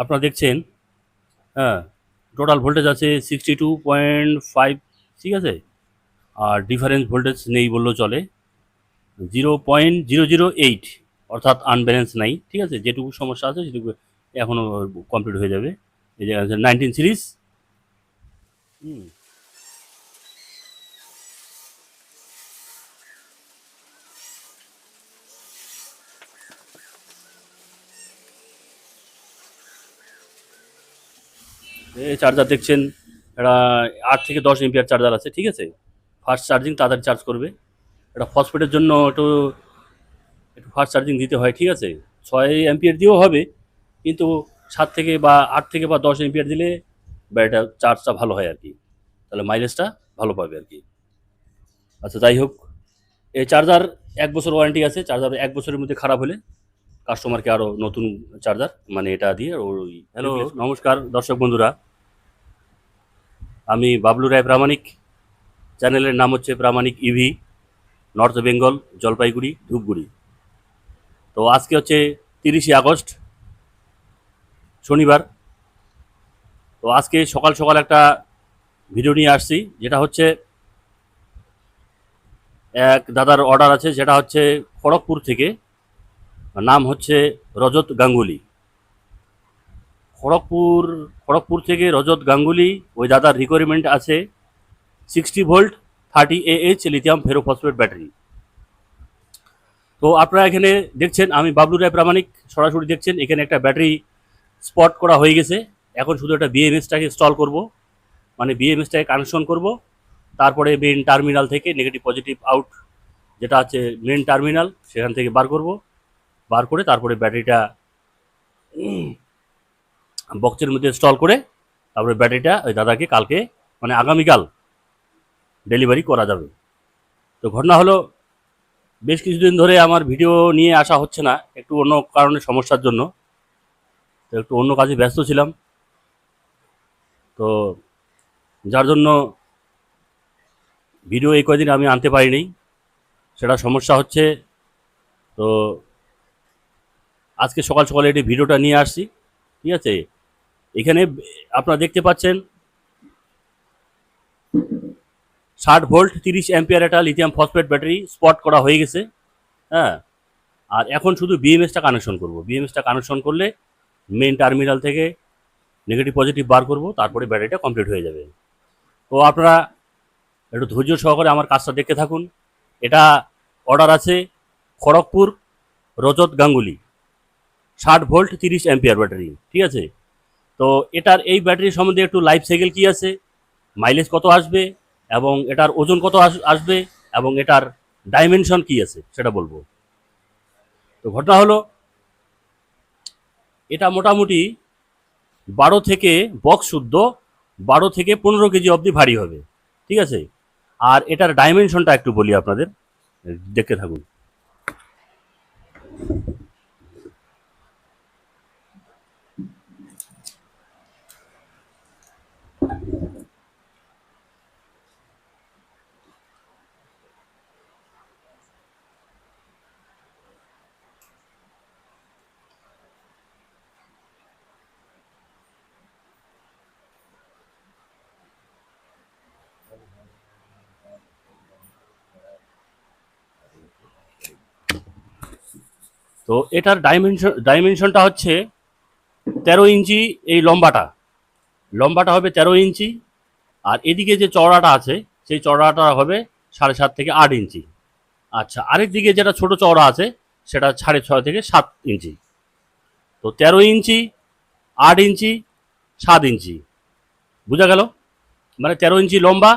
আপনারা দেখছেন হ্যাঁ টোটাল ভোল্টেজ আছে সিক্সটি টু পয়েন্ট ফাইভ ঠিক আছে? আর ডিফারেন্স ভোল্টেজ নেই বললেও চলে zero point zero zero eight অর্থাৎ আনব্যালেন্স নাই, ঠিক আছে? যেটুকু সমস্যা আছে সেটুকু এখনও কমপ্লিট হয়ে যাবে। এই যে নাইনটিন সিরিজ হুম। এই চার্জার দেখছেন এটা আট থেকে দশ এমপিআর চার্জার আছে ঠিক আছে? ফাস্ট চার্জিং তাড়াতাড়ি চার্জ করবে। এটা ফসফেটের জন্য একটু একটু ফাস্ট চার্জিং দিতে হয় ঠিক আছে? ছয় এমপিআর দিয়েও হবে কিন্তু সাত থেকে বা আট থেকে বা দশ এমপিআর দিলে ব্যাটারিটা চার্জটা ভালো হয় আর কি। তাহলে মাইলেজটা ভালো পাবে আর কি। আচ্ছা যাই হোক। এই চার্জার এক বছর ওয়ারেন্টি আছে চার্জার এক বছরের মধ্যে খারাপ হলে কাস্টমারকে আরও নতুন চার্জার মানে এটা দিয়ে ওই হ্যালো নমস্কার দর্শক বন্ধুরা। আমি বাবলু রায় প্রামাণিক। চ্যানেলের নাম হচ্ছে প্রামাণিক ইভি, নর্থ বেঙ্গল, জলপাইগুড়ি, ধূপগুড়ি। তো আজকে হচ্ছে তিরিশে আগস্ট, শনিবার। তো আজকে সকাল সকাল একটা ভিডিও নিয়ে আসছি, যেটা হচ্ছে এক দাদার অর্ডার আছে যেটা হচ্ছে খড়গপুর থেকে। নাম হচ্ছে রজত গাঙ্গুলি। খড়গপুর খড়গপুর থেকে রজত গাঙ্গুলি, ওই দাদার রিকোয়ারমেন্ট আছে sixty volt thirty A H lithium ferrophosphate battery তো আপনারা এখানে দেখছেন, আমি বাবলু রায় প্রামাণিক সরাসরি দেখছেন, এখানে একটা ব্যাটারি স্পট করা হয়ে গেছে। এখন শুধু একটা বিএমএসটাকে ইনস্টল করব মানে বিএমএসটাকে কানেকশন করব, তারপরে মেন টার্মিনাল থেকে নেগেটিভ পজিটিভ আউট যেটা আছে মেন টার্মিনাল সেখান থেকে বার করব। বার করে তারপরে ব্যাটারিটা বক্সের মধ্যে ইনস্টল করে তারপরে ব্যাটারিটা ওই দাদাকে কালকে মানে আগামীকাল ডেলিভারি করা যাবে। তো ঘটনা হলো, বেশ কিছুদিন ধরে আমার ভিডিও নিয়ে আসা হচ্ছে না, একটু অন্য কারণে সমস্যার জন্য। তো একটু অন্য কাজে ব্যস্ত ছিলাম। তো যার জন্য ভিডিও এই কয়দিন আমি আনতে পারিনি, সেটা সমস্যা হচ্ছে। তো আজকে সকাল সকালে এটি ভিডিওটা নিয়ে আসছি, ঠিক আছে? এখানে আপনারা দেখতে পাচ্ছেন ষাট ভোল্ট, তিরিশ অ্যাম্পিয়ার একটা লিথিয়াম ফসফেট ব্যাটারি স্পট করা হয়ে গেছে হ্যাঁ? আর এখন শুধু বিএমএসটা কানেকশন করব। বিএমএসটা কানেকশন করলে মেন টার্মিনাল থেকে নেগেটিভ পজিটিভ বার করব, তারপরে ব্যাটারিটা কমপ্লিট হয়ে যাবে। তো আপনারা একটু ধৈর্য সহকারে আমার কাজটা দেখতে থাকুন। এটা অর্ডার আছে খড়গপুর রজত গাঙ্গুলি, ষাট ভোল্ট, তিরিশ অ্যাম্পিয়ার ব্যাটারি ঠিক আছে? তো এটার এই ব্যাটারি সম্বন্ধে একটু লাইফ সাইকেল কী আছে মাইলেজ কত আসবে, এবং এটার ওজন কত আস- আসবে, এবং এটার ডাইমেনশন কি আছে, সেটা বলব। তো ঘটনা হলো, এটা মোটামুটি বারো থেকে বক্স শুদ্ধ, বারো থেকে পনেরো কেজি অবধি ভারী হবে, ঠিক আছে? আর এটার ডাইমেনশনটা একটু বলি আপনাদের, দেখতে থাকুন। তো এটার ডাইমেনশন ডাইমেনশনটা হচ্ছে তেরো ইঞ্চি এই লম্বাটা। লম্বাটা হবে তেরো ইঞ্চি আর এদিকে যে চওড়াটা আছে, সেই চওড়াটা হবে সাড়ে সাত থেকে আট ইঞ্চি। আচ্ছা আরেক দিকে যেটা ছোট চওড়া আছে, সেটা সাড়ে ছয় থেকে সাত ইঞ্চি। তো তেরো ইঞ্চি, আট ইঞ্চি, সাত ইঞ্চি। বোঝা গেল? মানে তেরো ইঞ্চি লম্বা,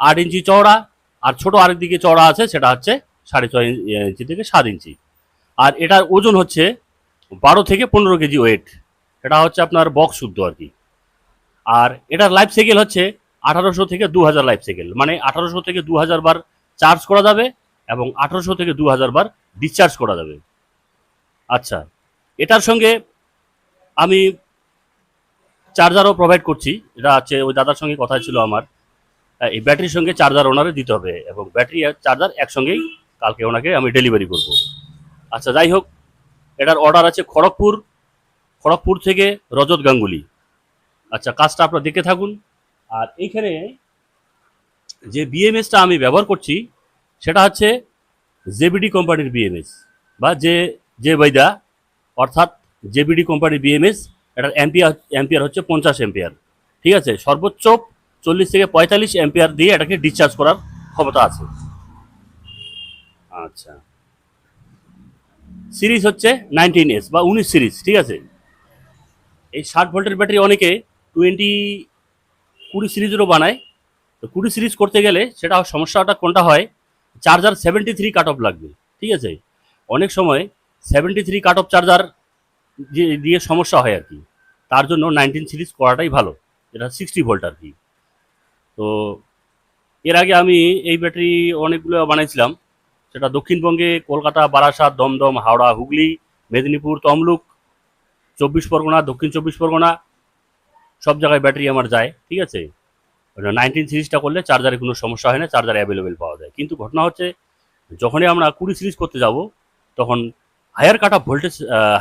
আট ইঞ্চি চওড়া আর ছোট আরেক দিকে চওড়া আছে, সেটা হচ্ছে সাড়ে ছয় ইঞ্চি থেকে সাত ইঞ্চি। আর এটার ওজন হচ্ছে বারো থেকে পনেরো কেজি ওয়েট এটা হচ্ছে আপনার বক্স শুদ্ধ আর কি। আর এটার লাইফ সাইকেল হচ্ছে আঠারোশো থেকে দু হাজার লাইফ সাইকেল মানে আঠারোশো থেকে দু হাজার বার চার্জ করা যাবে এবং আঠারোশো থেকে দু হাজার বার ডিসচার্জ করা যাবে। আচ্ছা এটার সঙ্গে আমি চার্জারও প্রোভাইড করছি। এটা হচ্ছে ওই দাদার সঙ্গে কথা ছিল আমার। এই ব্যাটারির সঙ্গে চার্জার ওনারে দিতে হবে এবং ব্যাটারি আর চার্জার একসঙ্গেই কালকে ওনাকে আমি ডেলিভারি করব। আচ্ছা যাই হোক এটার অর্ডার আছে খড়গপুর খড়গপুর থেকে রজত গাঙ্গুলি। আচ্ছা কাজটা আপনারা দেখে থাকুন। আর এইখানে যে বিএমএসটা আমি ব্যবহার করছি, সেটা হচ্ছে জেবিডি কোম্পানির বিএমএস বা যে যে বৈদা অর্থাৎ জেবিডি কোম্পানির বিএমএস এটার অ্যাম্পিয়ার অ্যাম্পিয়ার হচ্ছে পঞ্চাশ অ্যাম্পিয়ার ঠিক আছে? সর্বোচ্চ চল্লিশ থেকে পঁয়তাল্লিশ অ্যাম্পিয়ার দিয়ে এটাকে ডিসচার্জ করার ক্ষমতা আছে। আচ্ছা। সিরিজ হচ্ছে নাইনটিন এস বা উনিশ সিরিজ, ঠিক আছে? এই ষাট ভোল্টের ব্যাটারি অনেকে টোয়েন্টি কুড়ি সিরিজেরও বানায়। তো কুড়ি সিরিজ করতে গেলে সেটা সমস্যাটা কোনটা হয়? Charger seventy three cut off লাগবে, ঠিক আছে? অনেক সময় seventy three cut off charger দিয়ে সমস্যা হয় আর কি। তার জন্য নাইনটিন সিরিজ করাটাই ভালো এটা সিক্সটি ভোল্ট আর কি। তো এর আগে আমি এই ব্যাটারি অনেকগুলো বানাইছিলাম। সেটা দক্ষিণবঙ্গে, কলকাতা, বারাসাত, দমদম, হাওড়া, হুগলি, মেদিনীপুর, তমলুক, চব্বিশ পরগনা, দক্ষিণ চব্বিশ পরগনা, সব জায়গায় ব্যাটারি আমার যায়, ঠিক আছে? নাইনটিন সিরিজটা করলে চার্জারে কোনো সমস্যা হয় না চার্জার অ্যাভেলেবেল পাওয়া যায়। কিন্তু ঘটনা হচ্ছে, যখনই আমরা কুড়ি সিরিজ করতে যাব, তখন higher cut off voltage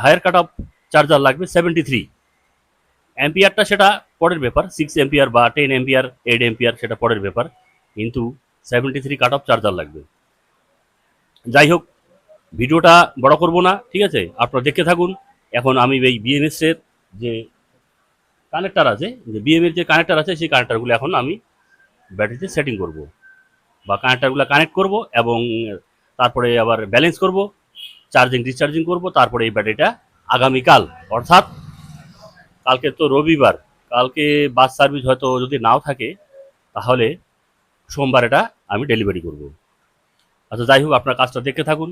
higher cut off charger লাগবে সেভেন্টি থ্রি অ্যাম্পিয়ারটা সেটা পরের ব্যাপার সিক্স এম্পিয়ার বা টেন এম্পিয়ার এইট এম্পিয়ার সেটা পরের ব্যাপার। কিন্তু seventy three cut off charger লাগবে। যাই হোক ভিডিওটা বড় করব না, ঠিক আছে? আপনারা দেখতে থাকুন। এখন আমি এই বিএমএস এর যে কানেক্টার আছে, যে বিএম এর যে কানেক্টার আছে, সেই কানেক্টারগুলো এখন আমি ব্যাটারিতে সেটিং করব। বা কানেক্টারগুলো কানেক্ট করব এবং তারপরে আবার ব্যালেন্স করব চার্জিং ডিসচার্জিং করব, তারপরে এই ব্যাটারিটা আগামীকাল, অর্থাৎ কালকে তো রবিবার, কালকে বাস সার্ভিস হয়তো যদি নাও থাকে, তাহলে সোমবার এটা আমি ডেলিভারি করব। আচ্ছা যাই হোক, আপনার কাজটা দেখতে থাকুন।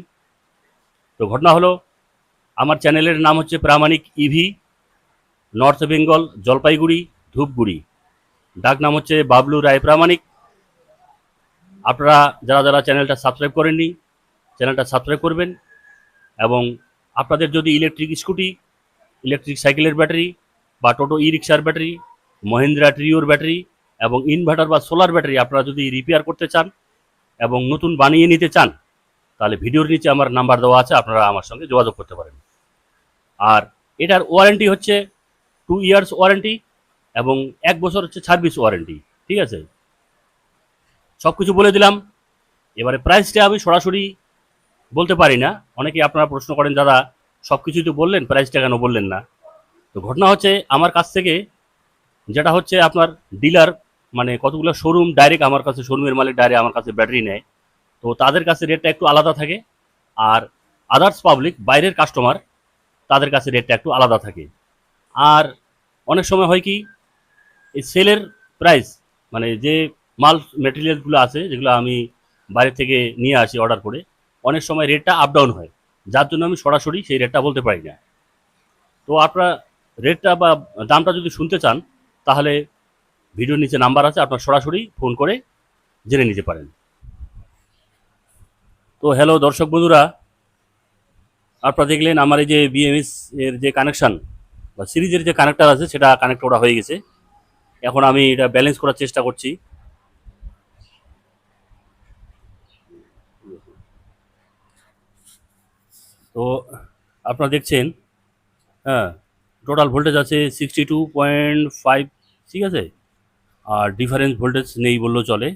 তো ঘটনা হলো, আমার চ্যানেলের নাম হচ্ছে প্রামাণিক ইভি নর্থ বেঙ্গল জলপাইগুড়ি, ধূপগুড়ি। ডাক নাম হচ্ছে বাবলু রায় প্রামাণিক। আপনারা যারা যারা চ্যানেলটা সাবস্ক্রাইব করেননি, চ্যানেলটা সাবস্ক্রাইব করবেন এবং আপনাদের যদি ইলেকট্রিক স্কুটি, ইলেকট্রিক সাইকেলের ব্যাটারি বা টোটো ই রিক্সার ব্যাটারি, মহিন্দ্রা ট্রিওর ব্যাটারি এবং ইনভার্টার বা সোলার ব্যাটারি আপনারা যদি রিপেয়ার করতে চান এবং নতুন বানিয়ে নিতে চান, তাহলে ভিডিওর নিচে আমার নাম্বার দেওয়া আছে, আপনারা আমার সঙ্গে যোগাযোগ করতে পারেন। আর এটার ওয়ারেন্টি হচ্ছে টু ইয়ার্স ওয়ারেন্টি এবং এক বছর হচ্ছে সার্ভিস ওয়ারেন্টি ঠিক আছে? সব কিছু বলে দিলাম। এবারে প্রাইসটা আমি সরাসরি বলতে পারি না। অনেকে আপনারা প্রশ্ন করেন, দাদা সব কিছুই তো বললেন প্রাইসটা কেন বললেন না? তো ঘটনা হচ্ছে, আমার কাছ থেকে যেটা হচ্ছে, আপনার ডিলার মানে কতগুলো শোরুম ডাইরেক্ট আমার কাছে শোরুমের মালিক ডাইরেক্ট আমার কাছে ব্যাটারি নেয়। তো তাদের কাছে রেটটা একটু আলাদা থাকে আর আদার্স পাবলিক বাইরের কাস্টমার তাদের কাছে রেটটা একটু আলাদা থাকে। আর অনেক সময় হয় কি, এই সেলের প্রাইস মানে যে মাল মেটেরিয়ালগুলো আছে, যেগুলো আমি বাইরে থেকে নিয়ে আসি অর্ডার করে, অনেক সময় রেটটা আপ ডাউন হয়। যার জন্য আমি সরাসরি সেই রেটটা বলতে পারি না। তো আপনারা রেটটা বা দামটা যদি শুনতে চান, তাহলে ভিডিওর নিচে নাম্বার আছে, আপনার সরাসরি ফোন করে জেনে নিতে পারেন। তো হ্যালো দর্শক বন্ধুরা, আপনারা দেখলেন আমার এই যে বিএমএস এর যে কানেকশান বা সিরিজের যে কানেক্টার আছে, সেটা কানেক্ট করা হয়ে গেছে। এখন আমি এটা ব্যালেন্স করার চেষ্টা করছি। তো আপনারা দেখছেন হ্যাঁ টোটাল ভোল্টেজ আছে সিক্সটি টু পয়েন্ট ফাইভ ঠিক আছে? আর ডিফারেন্স ভোল্টেজ নেই বললেও চলে।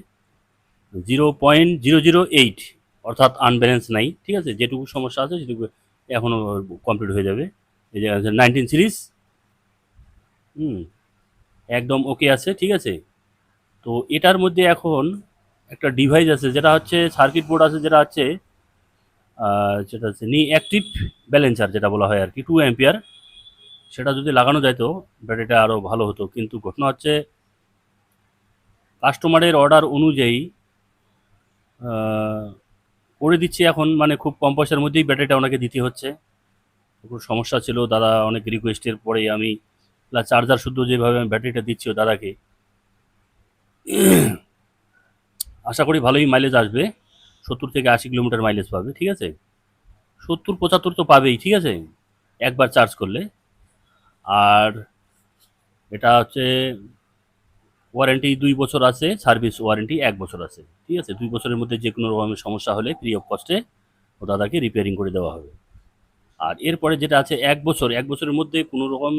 Zero point zero zero eight অর্থাৎ আনব্যালেন্স নাই, ঠিক আছে? যেটুকু সমস্যা আছে সেটুকু এখনও কমপ্লিট হয়ে যাবে। এই যে নাইনটিন সিরিজ হুম, একদম ওকে আছে, ঠিক আছে? তো এটার মধ্যে এখন একটা ডিভাইস আছে, যেটা হচ্ছে সার্কিট বোর্ড আছে, যেটা হচ্ছে যেটা হচ্ছে নি অ্যাক্টিভ ব্যালেন্সার যেটা বলা হয় আর কি টু অ্যাম্পিয়ার সেটা যদি লাগানো যেত ব্যাটারিটা আরও ভালো হতো। কিন্তু ঘটনা হচ্ছে কাস্টমারের অর্ডার অনুযায়ী করে দিচ্ছি এখন মানে খুব কম পয়সার মধ্যেই ব্যাটারিটা ওনাকে দিতে হচ্ছে। খুব সমস্যা ছিল, দাদা অনেক রিকোয়েস্টের পরে আমি চার্জার শুদ্ধ যেভাবে আমি ব্যাটারিটা দিচ্ছি দাদাকে। আশা করি ভালোই মাইলেজ আসবে, সত্তর থেকে আশি কিলোমিটার মাইলেজ পাবে, ঠিক আছে? সত্তর, পঁচাত্তর তো পাবেই, ঠিক আছে? একবার চার্জ করলে। আর এটা হচ্ছে ওয়ারেন্টি দুই বছর আছে, সার্ভিস ওয়ারেন্টি এক বছর আছে, ঠিক আছে দুই বছরের মধ্যে যে কোনো রকমের সমস্যা হলে ফ্রি অফ কস্টে ও দাদাকে রিপেয়ারিং করে দেওয়া হবে আর এরপরে যেটা আছে, এক বছর, এক বছরের মধ্যে কোনো রকম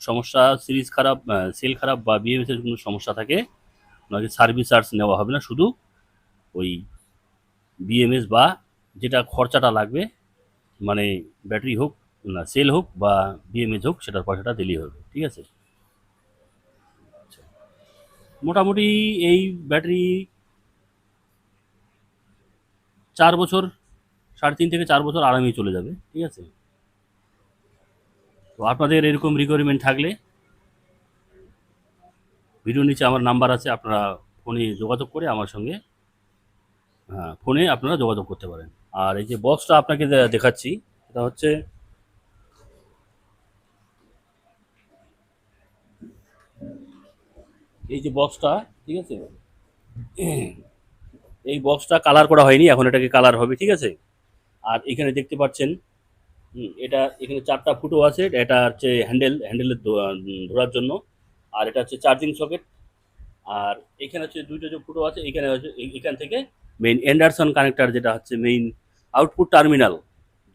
সমস্যা সিরিজ খারাপ সেল খারাপ বা বিএমএস এর কোনো সমস্যা থাকে, ওনাকে সার্ভিস চার্জ নেওয়া হবে না, শুধু ওই বিএমএস বা যেটা খরচাটা লাগবে মানে ব্যাটারি হোক না সেল হোক বা বিএমএস হোক, সেটার পয়সাটা দিলেই হবে, ঠিক আছে। মোটামুটি এই ব্যাটারি চার বছর, সাড়ে তিন থেকে চার বছর আরামেই চলে যাবে, ঠিক আছে? তো আপনাদের এরকম রিকোয়ারমেন্ট থাকলে ভিডিও নিচে আমার নাম্বার আছে, আপনারা ফোনে যোগাযোগ করে আমার সঙ্গে হ্যাঁ ফোনে আপনারা যোগাযোগ করতে পারেন। আর এই যে বক্সটা আপনাকে দেখাচ্ছি, এটা হচ্ছে এই যে বক্সটা ঠিক আছে? এই বক্সটা কালার করা হয়নি, এখন এটাকে কালার হবে, ঠিক আছে? আর এখানে দেখতে পাচ্ছেন এটা এখানে চারটা ফুটো আছে, এটা হচ্ছে হ্যান্ডেল হ্যান্ডেলের ধরার জন্য। আর এটা হচ্ছে চার্জিং সকেট আর এখানে হচ্ছে দুইটা যে ফুটো আছে, এখানে হচ্ছে এখান থেকে মেইন এন্ডারসন কানেক্টার যেটা হচ্ছে মেইন আউটপুট টার্মিনাল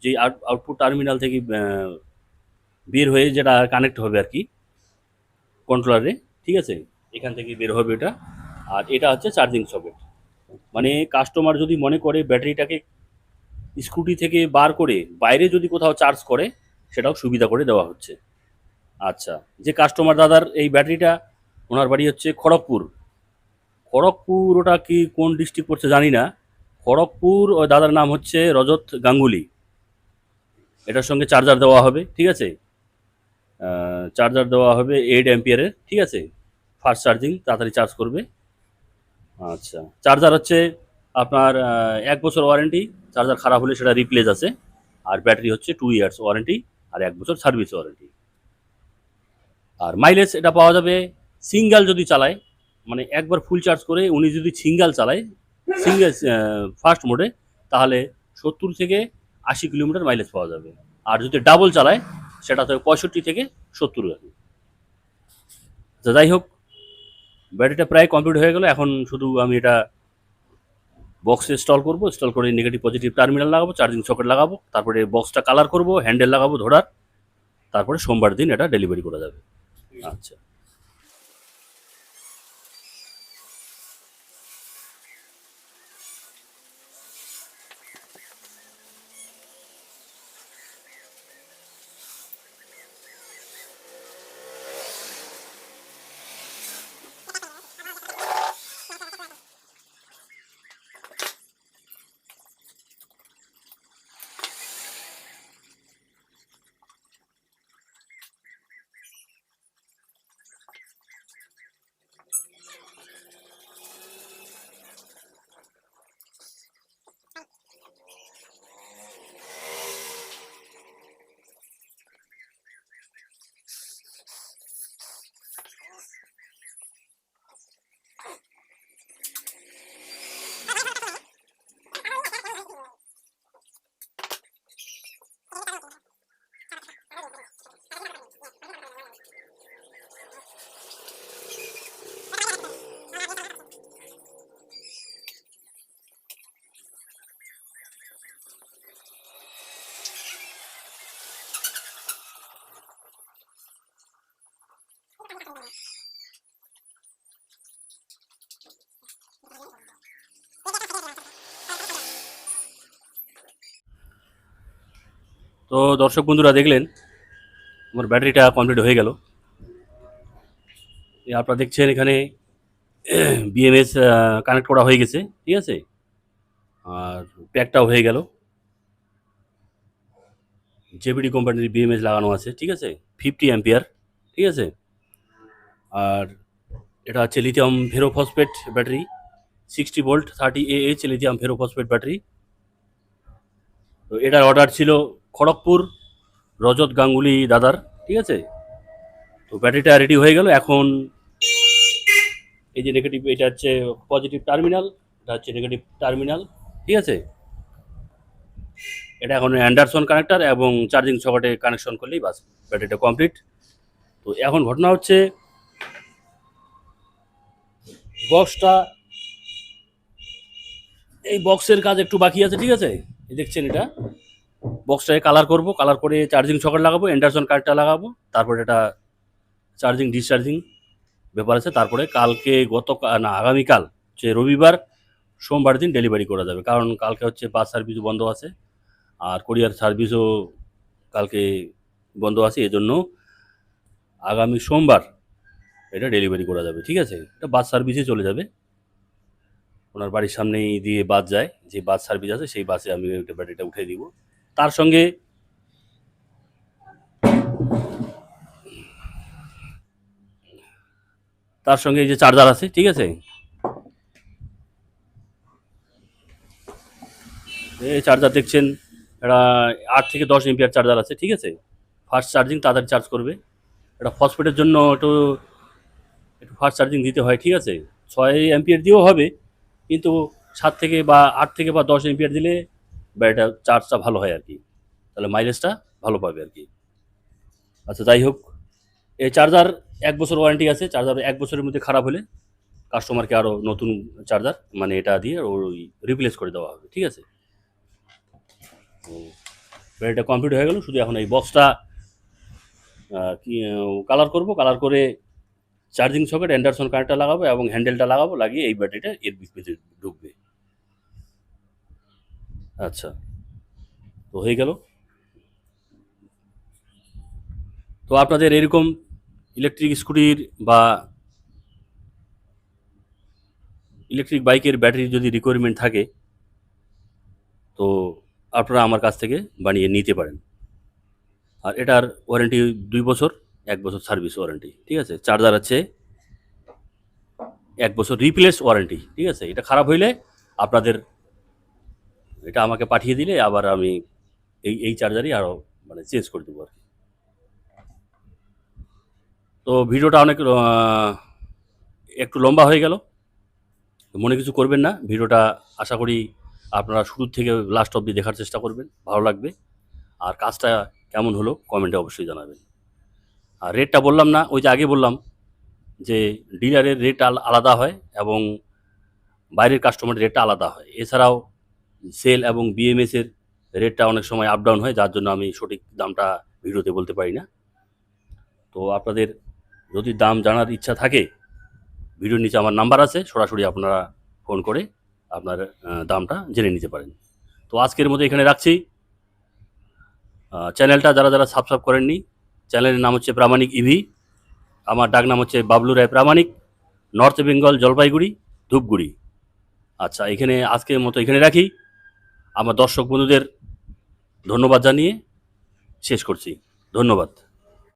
যে আউটপুট টার্মিনাল থেকে বের হয়ে যেটা কানেক্ট হবে আর কি কন্ট্রোলারে ঠিক আছে? এখান থেকে বের হবে এটা। আর এটা হচ্ছে চার্জিং সকেট মানে কাস্টমার যদি মনে করে ব্যাটারিটাকে স্কুটি থেকে বার করে বাইরে যদি কোথাও চার্জ করে, সেটাও সুবিধা করে দেওয়া হচ্ছে। আচ্ছা যে কাস্টমার দাদার এই ব্যাটারিটা, ওনার বাড়ি হচ্ছে খড়গপুর। খড়গপুর ওটা কি কোন ডিস্ট্রিক্ট পড়ছে জানি না। খড়গপুর, ওই দাদার নাম হচ্ছে রজত গাঙ্গুলি। এটার সঙ্গে চার্জার দেওয়া হবে, ঠিক আছে? চার্জার দেওয়া হবে এইট অ্যাম্পিয়ারের ঠিক আছে? ফাস্ট চার্জিং তাড়াতাড়ি চার্জ করবে। আচ্ছা। চার্জার হচ্ছে আপনার এক বছর ওয়ারেন্টি চার্জার খারাপ হলে সেটা রিপ্লেস আছে। আর ব্যাটারি হচ্ছে টু ইয়ার্স ওয়ারেন্টি আর এক বছর সার্ভিস ওয়ারেন্টি আর মাইলেজ এটা পাওয়া যাবে সিঙ্গেল যদি চালায় মানে একবার ফুল চার্জ করে উনি যদি সিঙ্গেল চালায় সিঙ্গেল ফার্স্ট মোডে তাহলে সত্তর থেকে আশি কিলোমিটার মাইলেজ পাওয়া যাবে। আর যদি ডাবল চালায় সেটা তো পঁয়ষট্টি থেকে সত্তর। কি। তো যাই হোক ব্যাটারিটা প্রায় কমপ্লিট হয়ে গেল। এখন শুধু আমি এটা বক্সে ইনস্টল করব ইনস্টল করে নেগেটিভ পজিটিভ টার্মিনাল লাগাবো চার্জিং সকেট লাগাবো, তারপরে বক্সটা কালার করব হ্যান্ডেল লাগাবো ধরার, তারপরে সোমবার দিন এটা ডেলিভারি করা যাবে। আচ্ছা। তো দর্শক বন্ধুরা দেখলেন, আমার ব্যাটারিটা কমপ্লিট হয়ে গেল। আপনারা দেখছেন এখানে বিএমএস কানেক্ট করা হয়ে গেছে, ঠিক আছে? আর প্যাকটাও হয়ে গেল। জেবিডি কোম্পানির বিএমএস লাগানো আছে, ঠিক আছে? ফিফটি অ্যাম্পিয়ার ঠিক আছে? আর এটা হচ্ছে lithium ferrophosphate battery sixty volt thirty A H lithium ferrophosphate battery তো এটার অর্ডার ছিল খড়গপুর, রজত গাঙ্গুলি দাদার, ঠিক আছে? তো ব্যাটারিটা রেডি হয়ে গেল। এখন এই যে নেগেটিভ এটা হচ্ছে পজিটিভ টার্মিনাল এটা হচ্ছে নেগেটিভ টার্মিনাল ঠিক আছে? এটা এখন অ্যান্ডারসন কানেক্টার এবং চার্জিং সকেটে কানেকশন করলেই বাস, ব্যাটারিটা কমপ্লিট তো এখন ঘটনা হচ্ছে বক্সটা এই বক্সের কাজ একটু বাকি আছে, ঠিক আছে? দেখছেন এটা? বক্সটাকে কালার করব কালার করে চার্জিং সকেট লাগাবো অ্যান্ডারসন কার্ডটা লাগাবো, তারপরে এটা চার্জিং ডিসচার্জিং ব্যাপার আছে, তারপরে কালকে গত না, আগামীকাল, যে রবিবার, সোমবার দিন ডেলিভারি করা যাবে, কারণ কালকে হচ্ছে বাস সার্ভিসও বন্ধ আছে, আর কোরিয়ার সার্ভিসও কালকে বন্ধ আছে, এজন্য আগামী সোমবার এটা ডেলিভারি করা যাবে, ঠিক আছে? এটা বাস সার্ভিসে চলে যাবে। ওনার বাড়ির সামনেই দিয়ে বাস যায়, যে বাস সার্ভিস আছে, সেই বাসে আমি ওইটা ব্যাটারিটা উঠে দিব। তার সঙ্গে তার সঙ্গে এই যে চার্জার আছে, ঠিক আছে? এই চার্জার দেখছেন, এটা আট থেকে দশ এমপিআর চার্জার আছে, ঠিক আছে? ফাস্ট চার্জিং তাড়াতাড়ি চার্জ করবে। এটা ফসফেটের জন্য একটু একটু ফাস্ট চার্জিং দিতে হয়, ঠিক আছে? ছয় এমপিআর দিয়েও হবে, কিন্তু সাত থেকে বা আট থেকে বা দশ এমপিআর দিলে ব্যাটারিটা চার্জটা ভালো হয় আর কি। তাহলে মাইলেজটা ভালো পাবে আর কি। আচ্ছা যাই হোক। এই চার্জার এক বছর ওয়ারেন্টি আছে। চার্জার এক বছরের মধ্যে খারাপ হলে কাস্টমারকে আরও নতুন চার্জার মানে এটা দিয়ে ওই রিপ্লেস করে দেওয়া হবে, ঠিক আছে? ব্যাটারিটা কমপ্লিট হয়ে গেল। শুধু এখন এই বক্সটা কি কালার করব। কালার করে চার্জিং সকেট অ্যান্ডারসন কানেক্টটা লাগাবো এবং হ্যান্ডেলটা লাগাবো। লাগিয়ে এই ব্যাটারিটা এর ভিতরে ঢুকবে। আচ্ছা। তো হয়ে গেল। তো আপনাদের এরকম ইলেকট্রিক স্কুটির বা ইলেকট্রিক বাইকের ব্যাটারি যদি রিকোয়ারমেন্ট থাকে, তো আপনারা আমার কাছ থেকে বানিয়ে নিতে পারেন। আর এটার ওয়ারেন্টি দুই বছর, এক বছর সার্ভিস ওয়ারেন্টি ঠিক আছে? চার্জার আছে, এক বছর রিপ্লেস ওয়ারেন্টি ঠিক আছে? এটা খারাপ হইলে আপনাদের এটা আমাকে পাঠিয়ে দিলে আবার আমি এই এই চার্জারই আরও মানে চেঞ্জ করে দেবো আর কি। তো ভিডিওটা অনেক একটু লম্বা হয়ে গেল। মনে কিছু করবেন না, ভিডিওটা আশা করি আপনারা শুরু থেকে লাস্ট অবধি দেখার চেষ্টা করবেন, ভালো লাগবে। আর কাজটা কেমন হলো কমেন্টে অবশ্যই জানাবেন। আর রেটটা বললাম না, ওই যে আগে বললাম যে ডিলারের রেট আলাদা হয় এবং বাইরের কাস্টমারের রেটটা আলাদা হয়। এছাড়াও সেল এবং বিএমএসের রেটটা অনেক সময় আপ ডাউন হয়, যার জন্য আমি সঠিক দামটা ভিডিওতে বলতে পারি না। তো আপনাদের যদি দাম জানার ইচ্ছা থাকে, ভিডিওর নিচে আমার নাম্বার আছে, সরাসরি আপনারা ফোন করে আপনার দামটা জেনে নিতে পারেন। তো আজকের মতো এখানে রাখছি। চ্যানেলটা যারা যারা সাবস্ক্রাইব করেননি চ্যানেলের নাম হচ্ছে প্রামাণিক ইভি আমার ডাক নাম হচ্ছে বাবলু রায় প্রামাণিক নর্থ বেঙ্গল জলপাইগুড়ি, ধূপগুড়ি। আচ্ছা এখানে আজকের মতো এখানে রাখি। আমার দর্শক বন্ধুদের ধন্যবাদ জানিয়ে শেষ করছি। ধন্যবাদ।